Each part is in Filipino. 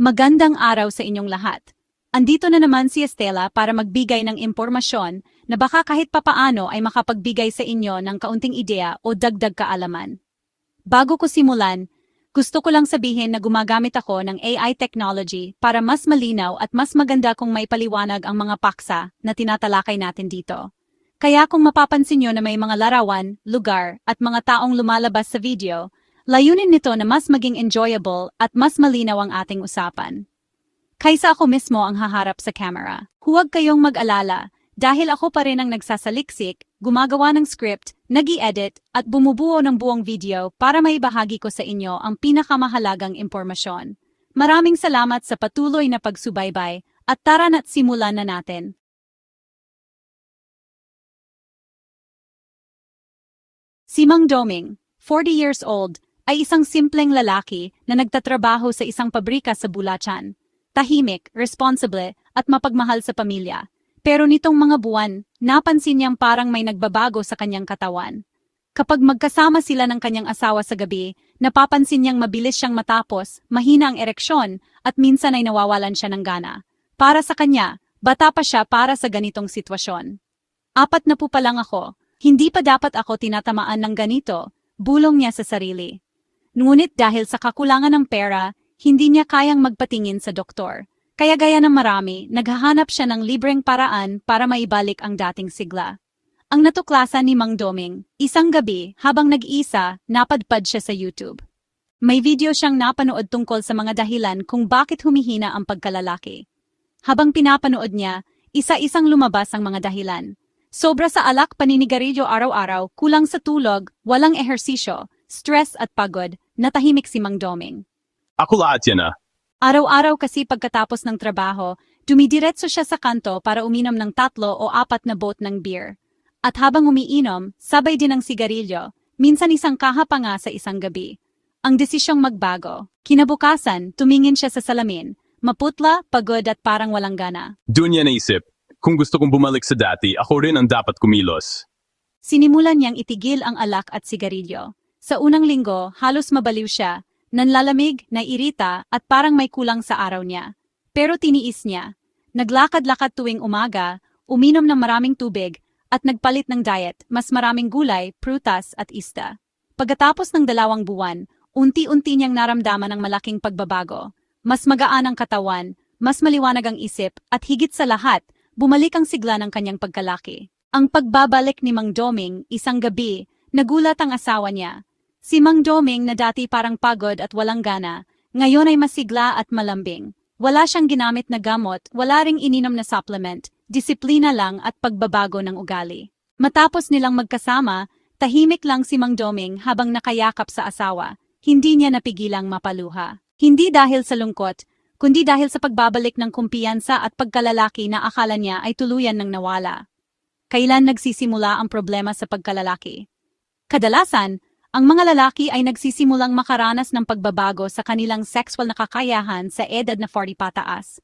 Magandang araw sa inyong lahat. Andito na naman si Estela para magbigay ng impormasyon na baka kahit papaano ay makapagbigay sa inyo ng kaunting ideya o dagdag kaalaman. Bago ko simulan, gusto ko lang sabihin na gumagamit ako ng AI technology para mas malinaw at mas maganda kung may paliwanag ang mga paksa na tinatalakay natin dito. Kaya kung mapapansin nyo na may mga larawan, lugar, at mga taong lumalabas sa video, layunin nito na mas maging enjoyable at mas malinaw ang ating usapan. Kaysa ako mismo ang haharap sa camera, huwag kayong mag-alala dahil ako pa rin ang nagsasaliksik, gumagawa ng script, nag edit at bumubuo ng buong video para maibahagi ko sa inyo ang pinakamahalagang impormasyon. Maraming salamat sa patuloy na pagsubaybay at tara na't simulan na natin. Si Mang Doming, 40 years old, ay isang simpleng lalaki na nagtatrabaho sa isang pabrika sa Bulacan. Tahimik, responsible, at mapagmahal sa pamilya. Pero nitong mga buwan, napansin niyang parang may nagbabago sa kanyang katawan. Kapag magkasama sila ng kanyang asawa sa gabi, napapansin niyang mabilis siyang matapos, mahina ang ereksyon, at minsan ay nawawalan siya ng gana. Para sa kanya, bata pa siya para sa ganitong sitwasyon. Apat na po pa lang ako, hindi pa dapat ako tinatamaan ng ganito, bulong niya sa sarili. Ngunit dahil sa kakulangan ng pera, hindi niya kayang magpatingin sa doktor. Kaya gaya ng marami, naghahanap siya ng libreng paraan para maibalik ang dating sigla. Ang natuklasan ni Mang Doming, isang gabi habang nag-iisa, napadpad siya sa YouTube. May video siyang napanood tungkol sa mga dahilan kung bakit humihina ang pagkalalaki. Habang pinapanood niya, isa-isang lumabas ang mga dahilan. Sobra sa alak paninigarilyo araw-araw, kulang sa tulog, walang ehersisyo, stress at pagod, natahimik si Mang Doming. Ako lahat yan ah. Araw-araw kasi pagkatapos ng trabaho, dumidiretso siya sa kanto para uminom ng tatlo o apat na boat ng beer. At habang umiinom, sabay din ng sigarilyo, minsan isang kaha pa nga sa isang gabi. Ang desisyong magbago. Kinabukasan, tumingin siya sa salamin, maputla, pagod at parang walang gana. Doon niya naisip, kung gusto kong bumalik sa dati, ako rin ang dapat kumilos. Sinimulan niyang itigil ang alak at sigarilyo. Sa unang linggo, halos mabaliw siya, nanlalamig, nairita at parang may kulang sa araw niya. Pero tiniis niya. Naglakad-lakad tuwing umaga, uminom ng maraming tubig, at nagpalit ng diet, mas maraming gulay, prutas at ista. Pagkatapos ng dalawang buwan, unti-unti niyang naramdaman ang malaking pagbabago. Mas magaan ang katawan, mas maliwanag ang isip, at higit sa lahat, bumalik ang sigla ng kanyang pagkalaki. Ang pagbabalik ni Mang Doming, isang gabi, nagulat ang asawa niya. Si Mang Doming na dati parang pagod at walang gana, ngayon ay masigla at malambing. Wala siyang ginamit na gamot, wala ring ininom na supplement, disiplina lang at pagbabago ng ugali. Matapos nilang magkasama, tahimik lang si Mang Doming habang nakayakap sa asawa, hindi niya napigilang mapaluha. Hindi dahil sa lungkot, kundi dahil sa pagbabalik ng kumpiyansa at pagkalalaki na akala niya ay tuluyan ng nawala. Kailan nagsisimula ang problema sa pagkalalaki? Kadalasan, ang mga lalaki ay nagsisimulang makaranas ng pagbabago sa kanilang sexual na kakayahan sa edad na 40 pataas.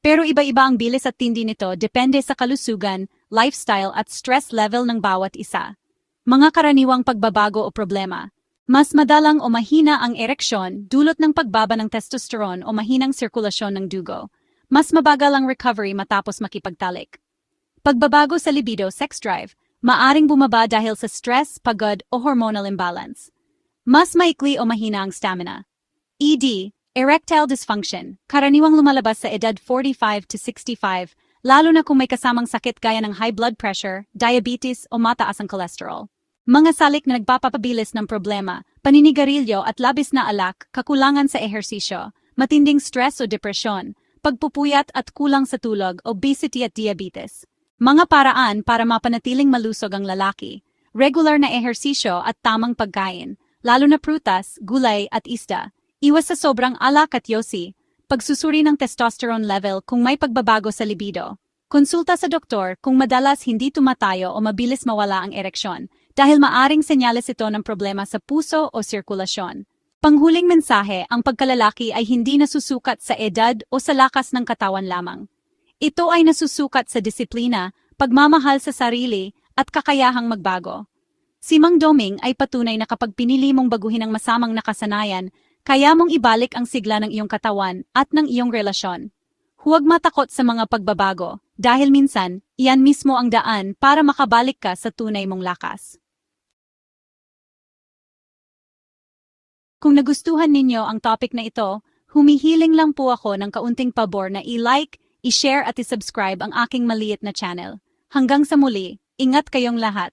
Pero iba-iba ang bilis at tindi nito depende sa kalusugan, lifestyle at stress level ng bawat isa. Mga karaniwang pagbabago o problema. Mas madalang o mahina ang ereksyon dulot ng pagbaba ng testosterone o mahinang sirkulasyon ng dugo. Mas mabagal ang recovery matapos makipagtalik. Pagbabago sa libido, sex drive, maaring bumaba dahil sa stress, pagod o hormonal imbalance. Mas maikli o mahina ang stamina. ED, erectile dysfunction, karaniwang lumalabas sa edad 45 to 65, lalo na kung may kasamang sakit gaya ng high blood pressure, diabetes o mataas ang cholesterol. Mga salik na nagpapabilis ng problema, paninigarilyo at labis na alak, kakulangan sa ehersisyo, matinding stress o depresyon, pagpupuyat at kulang sa tulog, obesity at diabetes. Mga paraan para mapanatiling malusog ang lalaki, regular na ehersisyo at tamang pagkain, lalo na prutas, gulay at isda, iwas sa sobrang alak at yosi, pagsusuri ng testosterone level kung may pagbabago sa libido, konsulta sa doktor kung madalas hindi tumatayo o mabilis mawala ang ereksyon dahil maaring senyales ito ng problema sa puso o sirkulasyon. Panghuling mensahe, ang pagkalalaki ay hindi nasusukat sa edad o sa lakas ng katawan lamang. Ito ay nasusukat sa disiplina, pagmamahal sa sarili, at kakayahang magbago. Si Mang Doming ay patunay na kapag pinili mong baguhin ang masamang nakasanayan, Kaya mong ibalik ang sigla ng iyong katawan at ng iyong relasyon. Huwag matakot sa mga pagbabago, dahil minsan, iyan mismo ang daan para makabalik ka sa tunay mong lakas. Kung nagustuhan ninyo ang topic na ito, humihiling lang po ako ng kaunting pabor na i-like, i-share at i-subscribe ang aking maliit na channel. Hanggang sa muli, ingat kayong lahat.